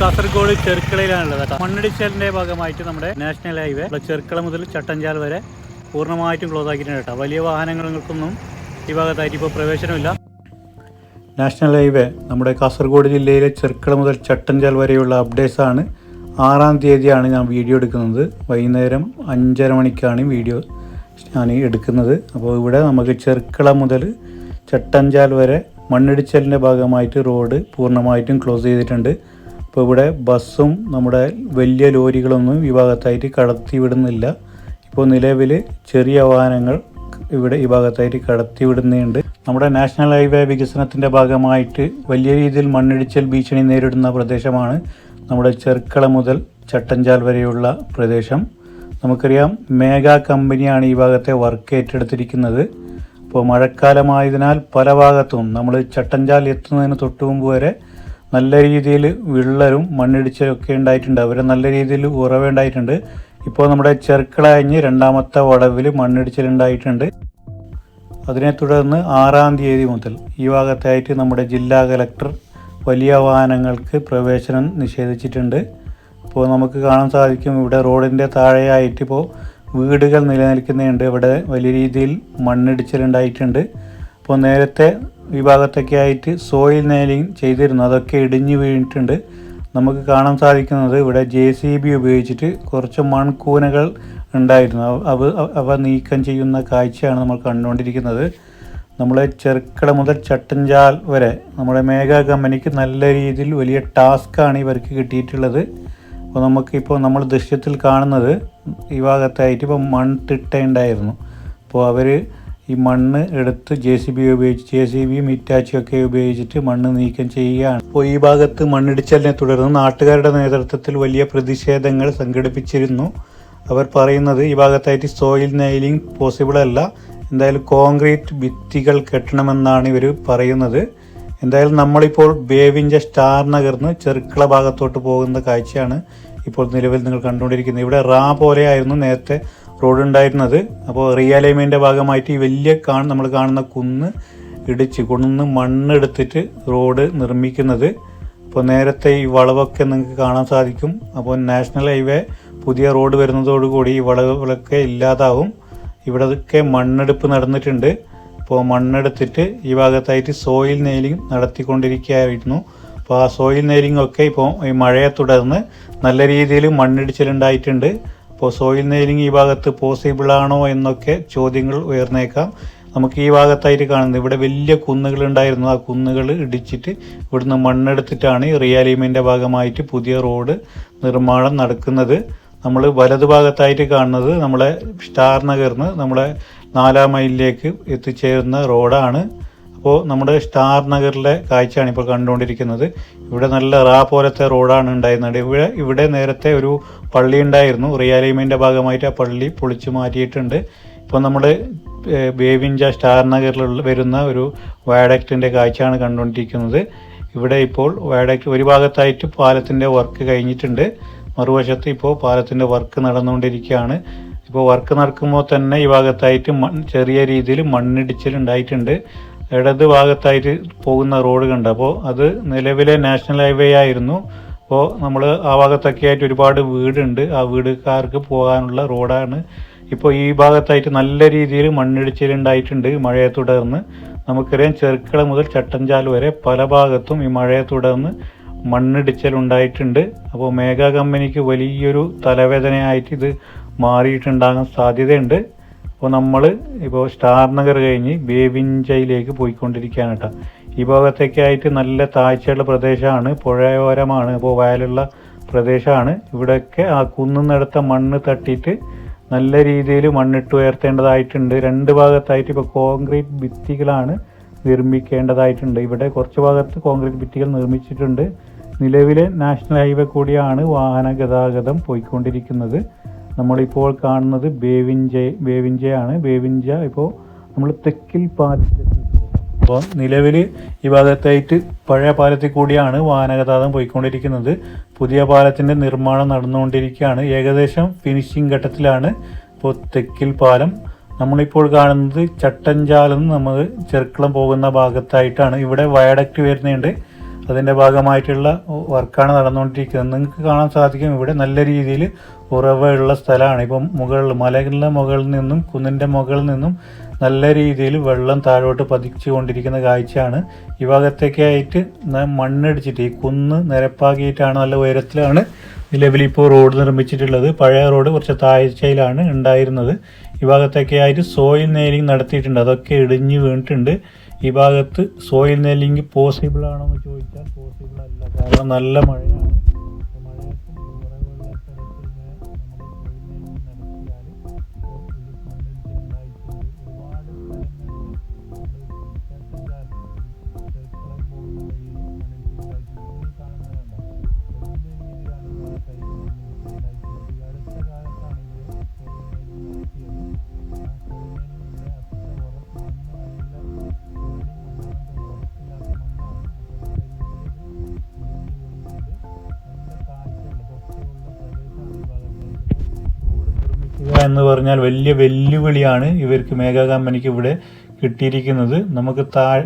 കാസർഗോഡ് ചെർക്കളയിലാണുള്ളത് കേട്ടോ. മണ്ണിടിച്ചലിന്റെ ഭാഗമായിട്ട് നമ്മുടെ നാഷണൽ ഹൈവേ ചെർക്കള മുതൽ ചട്ടഞ്ചാൽ വരെ പൂർണമായിട്ടും ക്ലോസ് ആക്കിയിട്ടുണ്ട് കേട്ടോ. വലിയ വാഹനങ്ങൾക്കൊന്നും ഈ ഭാഗത്തായിട്ട് ഇപ്പോൾ പ്രവേശനമില്ല. നാഷണൽ ഹൈവേ നമ്മുടെ കാസർഗോഡ് ജില്ലയിലെ ചെർക്കള മുതൽ ചട്ടഞ്ചാൽ വരെയുള്ള അപ്ഡേറ്റ്സ് ആണ്. ആറാം തീയതിയാണ് ഞാൻ വീഡിയോ എടുക്കുന്നത്. വൈകുന്നേരം അഞ്ചര മണിക്കാണ് വീഡിയോ ഞാൻ എടുക്കുന്നത്. അപ്പോൾ ഇവിടെ നമുക്ക് ചെർക്കള മുതൽ ചട്ടഞ്ചാൽ വരെ മണ്ണിടിച്ചലിന്റെ ഭാഗമായിട്ട് റോഡ് പൂർണമായിട്ടും ക്ലോസ് ചെയ്തിട്ടുണ്ട്. അപ്പോൾ ഇവിടെ ബസ്സും നമ്മുടെ വലിയ ലോറികളൊന്നും ഈ ഭാഗത്തായിട്ട് കടത്തി വിടുന്നില്ല ഇപ്പോൾ നിലവിൽ ചെറിയ വാഹനങ്ങൾ ഇവിടെ ഈ ഭാഗത്തായിട്ട് കടത്തി വിടുന്നുണ്ട് നമ്മുടെ നാഷണൽ ഹൈവേ വികസനത്തിന്റെ ഭാഗമായിട്ട് വലിയ രീതിയിൽ മണ്ണിടിച്ചൽ ഭീഷണി നേരിടുന്ന പ്രദേശമാണ് നമ്മുടെ ചെർക്കള മുതൽ ചട്ടഞ്ചാൽ വരെയുള്ള പ്രദേശം. നമുക്കറിയാം മേഘ കമ്പനിയാണ് ഈ ഭാഗത്തെ വർക്ക് ഏറ്റെടുത്തിരിക്കുന്നത്. ഇപ്പോൾ മഴക്കാലമായതിനാൽ പല ഭാഗത്തും നമ്മൾ ചട്ടഞ്ചാൽ എത്തുന്നതിന് തൊട്ടുമുമ്പ് വരെ നല്ല രീതിയിൽ വിള്ളലും മണ്ണിടിച്ചിലും ഒക്കെ ഉണ്ടായിട്ടുണ്ട്. അവർ നല്ല രീതിയിൽ ഉറവുണ്ടായിട്ടുണ്ട് ഇപ്പോൾ നമ്മുടെ ചെറുക്കളഞ്ഞ് രണ്ടാമത്തെ വടവിൽ മണ്ണിടിച്ചിലുണ്ടായിട്ടുണ്ട് അതിനെ തുടർന്ന് ആറാം തീയതി മുതൽ ഈ ഭാഗത്തായിട്ട് നമ്മുടെ ജില്ലാ കലക്ടർ വലിയ വാഹനങ്ങൾക്ക് പ്രവേശനം നിഷേധിച്ചിട്ടുണ്ട്. ഇപ്പോൾ നമുക്ക് കാണാൻ സാധിക്കും ഇവിടെ റോഡിന്റെ താഴെയായിട്ട് ഇപ്പോൾ വീടുകൾ നിലനിൽക്കുന്നുണ്ട്. ഇവിടെ വലിയ രീതിയിൽ മണ്ണിടിച്ചിലുണ്ടായിട്ടുണ്ട് അപ്പോൾ നേരത്തെ ഈ ഭാഗത്തൊക്കെ ആയിട്ട് സോയിൽ നെയിലിംഗ് ചെയ്തിരുന്നു. അതൊക്കെ ഇടിഞ്ഞു വീണിട്ടുണ്ട്. നമുക്ക് കാണാൻ സാധിക്കുന്നത് ഇവിടെ ജെ സി ബി ഉപയോഗിച്ചിട്ട് കുറച്ച് മൺകൂനകൾ ഉണ്ടായിരുന്നു. അവ- അവ നീക്കം ചെയ്യുന്ന കാഴ്ചയാണ് നമ്മൾ കണ്ടുകൊണ്ടിരിക്കുന്നത്. നമ്മളെ ചെറുക്കട മുതൽ ചട്ടഞ്ചാൽ വരെ നമ്മുടെ മേഘ കമ്പനിക്ക് നല്ല രീതിയിൽ വലിയ ടാസ്ക്കാണ് ഇവർക്ക് കിട്ടിയിട്ടുള്ളത്. അപ്പോൾ നമുക്കിപ്പോൾ നമ്മൾ ദൃശ്യത്തിൽ കാണുന്നത് ഈ ഭാഗത്തായിട്ട് ഇപ്പോൾ മൺതിട്ടയുണ്ടായിരുന്നു അപ്പോൾ അവർ ഈ മണ്ണ് എടുത്ത് ജെ സി ബി ഉപയോഗിച്ച് ജെ സി ബിയും ഇറ്റാച്ചിയൊക്കെ ഉപയോഗിച്ചിട്ട് മണ്ണ് നീക്കം ചെയ്യുകയാണ്. അപ്പോൾ ഈ ഭാഗത്ത് മണ്ണിടിച്ചലിനെ തുടർന്ന് നാട്ടുകാരുടെ നേതൃത്വത്തിൽ വലിയ പ്രതിഷേധങ്ങൾ സംഘടിപ്പിച്ചിരുന്നു. അവർ പറയുന്നത് ഈ ഭാഗത്തായിട്ട് സോയിൽ നെയിലിംഗ് പോസിബിൾ അല്ല. എന്തായാലും കോൺക്രീറ്റ് ഭിത്തികൾ കെട്ടണമെന്നാണ് ഇവർ പറയുന്നത്. എന്തായാലും നമ്മളിപ്പോൾ ബേവിന്റെ സ്റ്റാർ നഗർന്ന് ചെറുക്കള ഭാഗത്തോട്ട് പോകുന്ന കാഴ്ചയാണ് ഇപ്പോൾ നിലവിൽ നിങ്ങൾ കണ്ടുകൊണ്ടിരിക്കുന്നത്. ഇവിടെ റാ പോലെയായിരുന്നു നേരത്തെ റോഡ് ഉണ്ടായിരുന്നത് അപ്പോൾ റിയലൈൻമെന്റെ ഭാഗമായിട്ട് ഈ വലിയ കാണ നമ്മൾ കാണുന്ന കുന്ന് ഇടിച്ച് കുന്ന് മണ്ണെടുത്തിട്ട് റോഡ് നിർമ്മിക്കുന്നത്. അപ്പോൾ നേരത്തെ ഈ വളവൊക്കെ നിങ്ങൾക്ക് കാണാൻ സാധിക്കും. അപ്പോൾ നാഷണൽ ഹൈവേ പുതിയ റോഡ് വരുന്നതോടുകൂടി ഈ വളവുകളൊക്കെ ഇല്ലാതാവും. ഇവിടെയൊക്കെ മണ്ണെടുപ്പ് നടന്നിട്ടുണ്ട്. അപ്പോൾ മണ്ണെടുത്തിട്ട് ഈ ഭാഗത്തായിട്ട് സോയിൽ നെയിലിംഗ് നടത്തിക്കൊണ്ടിരിക്കുകയായിരുന്നു. അപ്പോൾ ആ സോയിൽ നെയിലിംഗ് ഒക്കെ ഇപ്പോൾ ഈ മഴയെ തുടർന്ന് നല്ല രീതിയിൽ മണ്ണിടിച്ചിലുണ്ടായിട്ടുണ്ട്. അപ്പോൾ സോയിൽ നെയിലിംഗ് ഈ ഭാഗത്ത് പോസിബിൾ ആണോ എന്നൊക്കെ ചോദ്യങ്ങൾ ഉയർന്നേക്കാം. നമുക്ക് ഈ ഭാഗത്തായിട്ട് കാണുന്നത് ഇവിടെ വലിയ കുന്നുകൾ ഉണ്ടായിരുന്നു. ആ കുന്നുകൾ ഇടിച്ചിട്ട് ഇവിടുന്ന് മണ്ണെടുത്തിട്ടാണ് റിയാലിമിന്റെ ഭാഗമായിട്ട് പുതിയ റോഡ് നിർമ്മാണം നടക്കുന്നത്. നമ്മൾ വലതു ഭാഗത്തായിട്ട് കാണുന്നത് നമ്മളെ സ്റ്റാർ നഗറിന് നമ്മളെ നാലാം മൈലിലേക്ക് എത്തിച്ചേരുന്ന റോഡാണ്. അപ്പോൾ നമ്മുടെ സ്റ്റാർ നഗറിലെ കാഴ്ചയാണ് ഇപ്പോൾ കണ്ടുകൊണ്ടിരിക്കുന്നത്. ഇവിടെ നല്ല റാ പോലത്തെ റോഡാണ് ഉണ്ടായിരുന്നത്. ഇവിടെ ഇവിടെ നേരത്തെ ഒരു പള്ളി ഉണ്ടായിരുന്നു. റിയാലിമിന്റെ ഭാഗമായിട്ട് ആ പള്ളി പൊളിച്ചു മാറ്റിയിട്ടുണ്ട്. ഇപ്പോൾ നമ്മൾ ബേവിഞ്ച സ്റ്റാർ നഗറിൽ വരുന്ന ഒരു വയഡക്റ്റിന്റെ കാഴ്ചയാണ് കണ്ടുകൊണ്ടിരിക്കുന്നത്. ഇവിടെ ഇപ്പോൾ വയഡക്റ്റ് ഒരു ഭാഗത്തായിട്ട് പാലത്തിന്റെ വർക്ക് കഴിഞ്ഞിട്ടുണ്ട്. മറുവശത്ത് ഇപ്പോൾ പാലത്തിന്റെ വർക്ക് നടന്നുകൊണ്ടിരിക്കുകയാണ്. ഇപ്പോൾ വർക്ക് നടക്കുമ്പോൾ തന്നെ ഈ ഭാഗത്തായിട്ട് ചെറിയ രീതിയിൽ മണ്ണിടിച്ചിലുണ്ടായിട്ടുണ്ട് ഇടത് ഭാഗത്തായിട്ട് പോകുന്ന റോഡ് കണ്ട്. അപ്പോൾ അത് നിലവിലെ നാഷണൽ ഹൈവേ ആയിരുന്നു. അപ്പോൾ നമ്മൾ ആ ഭാഗത്തൊക്കെ ആയിട്ട് ഒരുപാട് വീടുണ്ട്. ആ വീടുകാർക്ക് പോകാനുള്ള റോഡാണ്. ഇപ്പോൾ ഈ ഭാഗത്തായിട്ട് നല്ല രീതിയിൽ മണ്ണിടിച്ചിലുണ്ടായിട്ടുണ്ട് മഴയെ തുടർന്ന്. നമുക്കറിയാം ചെറുക്കള മുതൽ ചട്ടഞ്ചാൽ വരെ പല ഭാഗത്തും ഈ മഴയെ തുടർന്ന് മണ്ണിടിച്ചിലുണ്ടായിട്ടുണ്ട്. അപ്പോൾ മേഘ കമ്പനിക്ക് വലിയൊരു തലവേദനയായിട്ട് ഇത് മാറിയിട്ടുണ്ടാകാൻ സാധ്യതയുണ്ട്. അപ്പോൾ നമ്മൾ ഇപ്പോൾ സ്റ്റാർ നഗർ കഴിഞ്ഞ് ബേവിഞ്ചയിലേക്ക് പോയിക്കൊണ്ടിരിക്കുകയാണ് കേട്ടോ ഈ ഭാഗത്തേക്കായിട്ട് നല്ല താഴ്ചയുള്ള പ്രദേശമാണ് പുഴയോരമാണ് അപ്പോൾ വയലുള്ള പ്രദേശമാണ്. ഇവിടെയൊക്കെ ആ കുന്നുന്നെടുത്ത മണ്ണ് തട്ടിയിട്ട് നല്ല രീതിയിൽ മണ്ണിട്ട് ഉയർത്തേണ്ടതായിട്ടുണ്ട്. രണ്ട് ഭാഗത്തായിട്ട് ഇപ്പോൾ കോൺക്രീറ്റ് ഭിത്തികളാണ് നിർമ്മിക്കേണ്ടതായിട്ടുണ്ട്. ഇവിടെ കുറച്ച് ഭാഗത്ത് കോൺക്രീറ്റ് ഭിത്തികൾ നിർമ്മിച്ചിട്ടുണ്ട്. നിലവിലെ നാഷണൽ ഹൈവേ കൂടിയാണ് വാഹന ഗതാഗതം പോയിക്കൊണ്ടിരിക്കുന്നത്. നമ്മളിപ്പോൾ കാണുന്നത് ബേവിഞ്ച ബേവിഞ്ചയാണ്. ബേവിഞ്ച ഇപ്പോൾ നമ്മൾ തെക്കിൽ പാലത്തിൽ അപ്പോൾ നിലവിൽ ഈ ഭാഗത്തായിട്ട് പഴയ പാലത്തിൽ കൂടിയാണ് വാഹനഗതാഗതം പോയിക്കൊണ്ടിരിക്കുന്നത്. പുതിയ പാലത്തിന്റെ നിർമ്മാണം നടന്നുകൊണ്ടിരിക്കുകയാണ്. ഏകദേശം ഫിനിഷിംഗ് ഘട്ടത്തിലാണ് ഇപ്പോൾ തെക്കിൽ പാലം. നമ്മളിപ്പോൾ കാണുന്നത് ചട്ടഞ്ചാലെന്ന് നമ്മൾ ചെറുക്കളം പോകുന്ന ഭാഗത്തായിട്ടാണ്. ഇവിടെ വയഡക്റ്റ് വരുന്നുണ്ട്. അതിന്റെ ഭാഗമായിട്ടുള്ള വർക്കാണ് നടന്നുകൊണ്ടിരിക്കുന്നത്. നിങ്ങൾക്ക് കാണാൻ സാധിക്കും ഇവിടെ നല്ല രീതിയിൽ ഉറവയുള്ള സ്ഥലമാണ്. ഇപ്പം മുകളിൽ മലകളുടെ മുകളിൽ നിന്നും കുന്നിന്റെ മുകളിൽ നിന്നും നല്ല രീതിയിൽ വെള്ളം താഴോട്ട് പതിച്ചു കൊണ്ടിരിക്കുന്ന കാഴ്ചയാണ്. ഈ ഭാഗത്തേക്കായിട്ട് മണ്ണിടിച്ചിട്ട് ഈ കുന്ന് നിരപ്പാക്കിയിട്ടാണ് നല്ല ഉയരത്തിലാണ് നിലവിൽ ഇപ്പോൾ റോഡ് നിർമ്മിച്ചിട്ടുള്ളത്. പഴയ റോഡ് കുറച്ച് താഴ്ചയിലാണ് ഉണ്ടായിരുന്നത്. ഈ ഭാഗത്തേക്കായിട്ട് സോയിൽ നെയിലിംഗ് നടത്തിയിട്ടുണ്ട്. അതൊക്കെ ഇടിഞ്ഞു വീണിട്ടുണ്ട്. ഈ ഭാഗത്ത് സോയിൽ നെല്ലിങ് പോസിബിൾ ആണോ എന്ന് ചോദിച്ചാൽ പോസിബിൾ അല്ല. കാരണം നല്ല മഴയാണ്. അപ്പോൾ എന്ന് പറഞ്ഞാൽ വലിയ വെല്ലുവിളിയാണ് ഇവർക്ക് മേഘ കമ്പനിക്ക് ഇവിടെ കിട്ടിയിരിക്കുന്നത്. നമുക്ക് താഴ്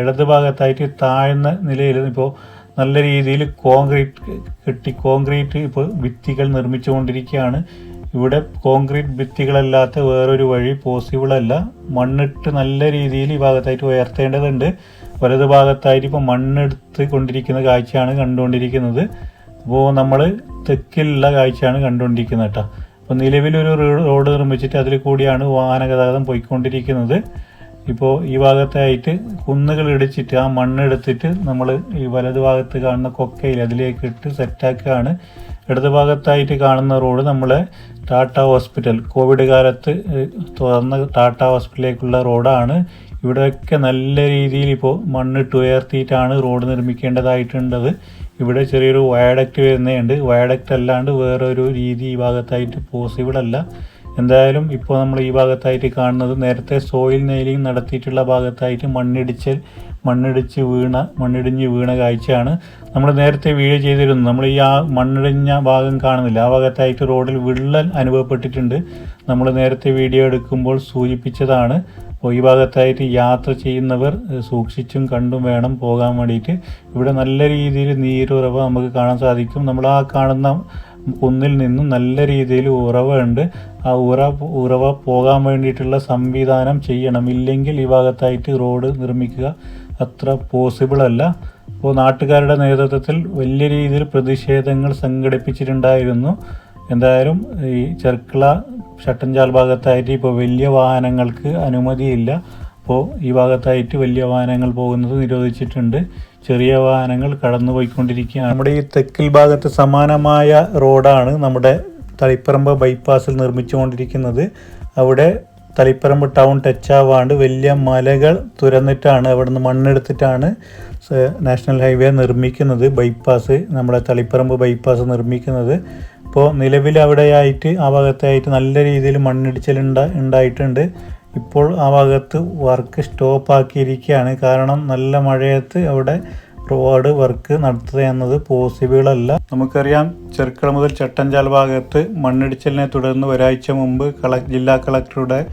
ഇടത് ഭാഗത്തായിട്ട് താഴ്ന്ന നിലയിൽ ഇപ്പോൾ നല്ല രീതിയിൽ കോൺക്രീറ്റ് കെട്ടി കോൺക്രീറ്റ് ഇപ്പോൾ ഭിത്തികൾ നിർമ്മിച്ചുകൊണ്ടിരിക്കുകയാണ്. ഇവിടെ കോൺക്രീറ്റ് ഭിത്തികളല്ലാത്ത വേറൊരു വഴി പോസിബിൾ അല്ല മണ്ണിട്ട് നല്ല രീതിയിൽ ഈ ഭാഗത്തായിട്ട് ഉയർത്തേണ്ടതുണ്ട്. വലത് ഭാഗത്തായിട്ട് ഇപ്പോൾ മണ്ണെടുത്ത് കൊണ്ടിരിക്കുന്ന കാഴ്ചയാണ് കണ്ടുകൊണ്ടിരിക്കുന്നത്. അപ്പോൾ നമ്മൾ തെക്കിലുള്ള കാഴ്ചയാണ് കണ്ടുകൊണ്ടിരിക്കുന്നത് കേട്ടോ. അപ്പോൾ നിലവിലൊരു റോഡ് നിർമ്മിച്ചിട്ട് അതിൽ കൂടിയാണ് വാഹന ഗതാഗതം പോയിക്കൊണ്ടിരിക്കുന്നത്. ഇപ്പോൾ ഈ ഭാഗത്തായിട്ട് കുന്നുകൾ ഇടിച്ചിട്ട് ആ മണ്ണെടുത്തിട്ട് നമ്മൾ ഈ വലത് ഭാഗത്ത് കാണുന്ന കൊക്കയിൽ അതിലേക്ക് ഇട്ട് സെറ്റാക്കുകയാണ്. ഇടത് ഭാഗത്തായിട്ട് കാണുന്ന റോഡ് നമ്മൾ ടാറ്റ ഹോസ്പിറ്റൽ കോവിഡ് കാലത്ത് തുറന്ന ടാറ്റ ഹോസ്പിറ്റലിലേക്കുള്ള റോഡാണ്. ഇവിടെയൊക്കെ നല്ല രീതിയിൽ ഇപ്പോൾ മണ്ണിട്ട് ഉയർത്തിയിട്ടാണ് റോഡ് നിർമ്മിക്കേണ്ടതായിട്ടുള്ളത്. ഇവിടെ ചെറിയൊരു വയഡക്റ്റ് വരുന്നുണ്ട് വയഡക്റ്റ് അല്ലാണ്ട് വേറൊരു രീതി ഈ ഭാഗത്തായിട്ട് പോസിബിൾ അല്ല. എന്തായാലും ഇപ്പോൾ നമ്മൾ ഈ ഭാഗത്തായിട്ട് കാണുന്നത് നേരത്തെ സോയിൽ നെയിലിംഗ് നടത്തിയിട്ടുള്ള ഭാഗത്തായിട്ട് മണ്ണിടിച്ചൽ മണ്ണിടിച്ച് വീണ മണ്ണിടിഞ്ഞ് വീണ കാഴ്ചയാണ് നമ്മൾ നേരത്തെ വീഡിയോ ചെയ്തിരുന്നു നമ്മൾ ഈ ആ മണ്ണിടിഞ്ഞ ഭാഗം കാണുന്നില്ല. ആ ഭാഗത്തായിട്ട് റോഡിൽ വിള്ളൽ അനുഭവപ്പെട്ടിട്ടുണ്ട്. നമ്മൾ നേരത്തെ വീഡിയോ എടുക്കുമ്പോൾ സൂചിപ്പിച്ചതാണ്. അപ്പോൾ ഈ ഭാഗത്തായിട്ട് യാത്ര ചെയ്യുന്നവർ സൂക്ഷിച്ചും കണ്ടും വേണം പോകാൻ വേണ്ടിയിട്ട്. ഇവിടെ നല്ല രീതിയിൽ നീരുറവ നമുക്ക് കാണാൻ സാധിക്കും. നമ്മൾ ആ കാണുന്ന കുന്നിൽ നിന്നും നല്ല രീതിയിൽ ഉറവ ഉണ്ട് ആ ഉറ ഉറവ പോകാൻ വേണ്ടിയിട്ടുള്ള സംവിധാനം ചെയ്യണം. ഇല്ലെങ്കിൽ ഈ ഭാഗത്തായിട്ട് റോഡ് നിർമ്മിക്കുക അത്ര പോസിബിൾ അല്ല. അപ്പോൾ നാട്ടുകാരുടെ നേതൃത്വത്തിൽ വലിയ രീതിയിൽ പ്രതിഷേധങ്ങൾ സംഘടിപ്പിച്ചിട്ടുണ്ടായിരുന്നു. എന്തായാലും ഈ ചെർക്കള ചട്ടഞ്ചാൽ ഭാഗത്തായിട്ട് ഇപ്പോൾ വലിയ വാഹനങ്ങൾക്ക് അനുമതിയില്ല. അപ്പോൾ ഈ ഭാഗത്തായിട്ട് വലിയ വാഹനങ്ങൾ പോകുന്നത് നിരോധിച്ചിട്ടുണ്ട്. ചെറിയ വാഹനങ്ങൾ കടന്നു പോയിക്കൊണ്ടിരിക്കുകയാണ് നമ്മുടെ ഈ തെക്കിൽ ഭാഗത്ത് സമാനമായ റോഡാണ് നമ്മുടെ തളിപ്പറമ്പ് ബൈപ്പാസിൽ നിർമ്മിച്ചുകൊണ്ടിരിക്കുന്നത്. അവിടെ തളിപ്പറമ്പ് ടൗൺ ടച്ച് ആവാണ്ട് വലിയ മലകൾ തുരന്നിട്ടാണ് അവിടെ നിന്ന് മണ്ണെടുത്തിട്ടാണ് നാഷണൽ ഹൈവേ നിർമ്മിക്കുന്നത്. ബൈപ്പാസ് നമ്മുടെ തളിപ്പറമ്പ് ബൈപ്പാസ് നിർമ്മിക്കുന്നത്. ഇപ്പോൾ നിലവിൽ അവിടെയായിട്ട് ആ ഭാഗത്തായിട്ട് നല്ല രീതിയിൽ മണ്ണിടിച്ചിലുണ്ട ഉണ്ടായിട്ടുണ്ട് ഇപ്പോൾ ആ ഭാഗത്ത് വർക്ക് സ്റ്റോപ്പ് ആക്കിയിരിക്കുകയാണ്. കാരണം നല്ല മഴയത്ത് അവിടെ റോഡ് വർക്ക് നടത്തുക എന്നത് പോസിബിൾ അല്ല. നമുക്കറിയാം ചെറുക്കള മുതൽ ചട്ടഞ്ചാൽ ഭാഗത്ത് മണ്ണിടിച്ചിലിനെ തുടർന്ന് ഒരാഴ്ച മുമ്പ് കള ജില്ലാ കളക്ടറുടെ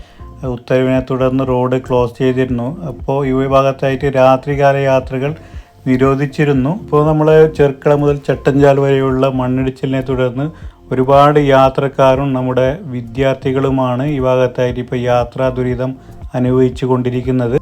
ഉത്തരവിനെ തുടർന്ന് റോഡ് ക്ലോസ് ചെയ്തിരുന്നു. അപ്പോൾ ഈ ഭാഗത്തായിട്ട് രാത്രികാല യാത്രകൾ നിരോധിച്ചിരുന്നു. ഇപ്പോൾ നമ്മൾ ചെറുക്കള മുതൽ ചട്ടഞ്ചാൽ വരെയുള്ള മണ്ണിടിച്ചിലിനെ തുടർന്ന് ഒരുപാട് യാത്രക്കാരും നമ്മുടെ വിദ്യാർത്ഥികളുമാണ് ഈ ഭാഗത്തായിട്ട് ഇപ്പോൾ യാത്രാ ദുരിതം അനുഭവിച്ചു കൊണ്ടിരിക്കുന്നത്.